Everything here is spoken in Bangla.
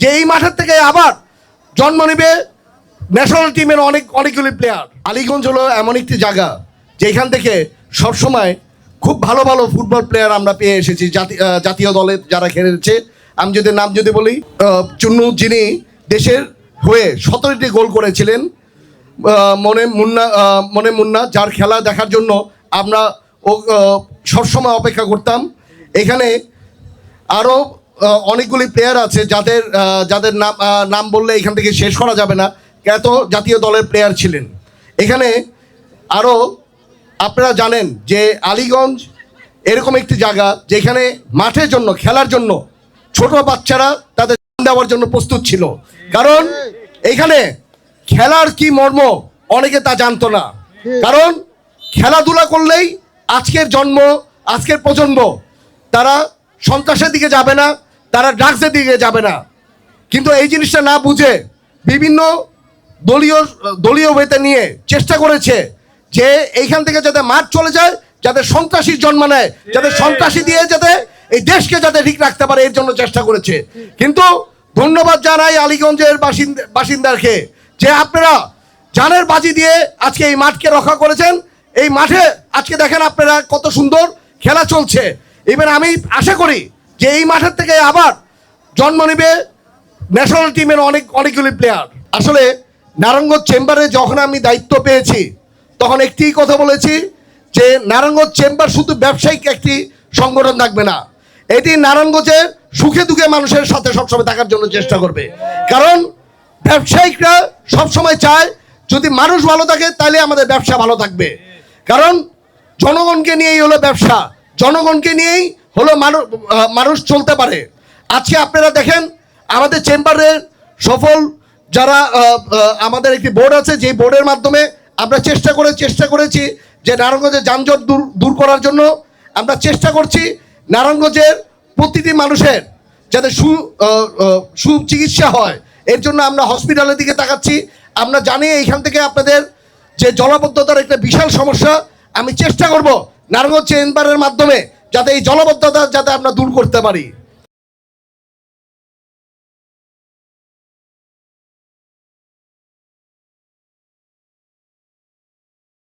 যে এই মাঠের থেকে আবার জন্ম নেবে ন্যাশনাল টিমের অনেক, অনেকগুলি প্লেয়ার আলিগঞ্জ হলো এমন একটি জায়গা যেখান থেকে সবসময় খুব ভালো ভালো ফুটবল প্লেয়ার আমরা পেয়ে এসেছি। জাতি জাতীয় দলে যারা খেলেছে। আমি যদি নাম যদি বলি চুন্নু যিনি দেশের হয়ে সতেরোটি গোল করেছিলেন মনে মুন্না মনে মুন্না, যার খেলা দেখার জন্য আমরা ও সবসময় অপেক্ষা করতাম। এখানে আরও অনেকগুলি প্লেয়ার আছে যাদের যাদের নাম নাম বললে এখান থেকে শেষ করা যাবে না। এত জাতীয় দলের প্লেয়ার ছিলেন। এখানে আরও আপনারা জানেন যে আলীগঞ্জ এরকম একটি জায়গা যেখানে মাঠের জন্য, খেলার জন্য ছোট বাচ্চারা তাদের দেওয়ার জন্য প্রস্তুত ছিল। কারণ এখানে খেলার কি মর্ম অনেকে তা জানতো না। কারণ খেলাধুলা করলেই আজকের জন্ম, আজকের প্রজন্ম, তারা সন্ত্রাসের দিকে যাবে না। তারা ড্রাগসের দিকে যাবে না। কিন্তু এই জিনিসটা না বুঝে বিভিন্ন দলীয় দলীয় ওয়েতে নিয়ে চেষ্টা করেছে যে এইখান থেকে যাতে মাঠ চলে যায় যাতে সন্ত্রাসীর জন্ম নেয় যাতে সন্ত্রাসী দিয়ে যাতে এই দেশকে যাতে ঠিক রাখতে পারে এর জন্য চেষ্টা করেছে। কিন্তু ধন্যবাদ জানাই আলীগঞ্জের বাসিন্দা বাসিন্দাকে যে আপনারা জানের বাজি দিয়ে আজকে এই মাঠকে রক্ষা করেছেন। এই মাঠে আজকে দেখেন আপনারা কত সুন্দর খেলা চলছে। এবার আমি আশা করি যে এই মাঠের থেকে আবার জন্ম নেবে ন্যাশনাল টিমের অনেক, অনেকগুলি প্লেয়ার আসলে নারায়ণগঞ্জ চেম্বারে যখন আমি দায়িত্ব পেয়েছি, তখন একটি কথা বলেছি যে নারায়ণগঞ্জ চেম্বার শুধু ব্যবসায়িক একটি সংগঠন থাকবে না। এটি নারায়ণগঞ্জের সুখে দুঃখে মানুষের সাথে সবসময় থাকার জন্য চেষ্টা করবে। কারণ ব্যবসায়িকরা সবসময় চায়, যদি মানুষ ভালো থাকে, তাহলে আমাদের ব্যবসা ভালো থাকবে। কারণ জনগণকে নিয়েই হলো ব্যবসা। জনগণকে নিয়েই হলো মানুষ মানুষ চলতে পারে। আজকে আপনারা দেখেন, আমাদের চেম্বারের সফল যারা আমাদের একটি বোর্ড আছে যে বোর্ডের মাধ্যমে আমরা চেষ্টা করে চেষ্টা করেছি যে নারায়ণগঞ্জের যানজট দূর দূর করার জন্য। আমরা চেষ্টা করছি নারায়ণগঞ্জের প্রতিটি মানুষের যাতে সু সুচিকিৎসা হয়। এর জন্য আমরা হসপিটালের দিকে তাকাচ্ছি। আমরা জানি এইখান থেকে আপনাদের যে জলাবদ্ধতার একটা বিশাল সমস্যা। আমি চেষ্টা করব নারায়ণগঞ্জ চেম্বারের মাধ্যমে যাতে এই জলবদ্ধতা যাতে আমরা দূর করতে পারি।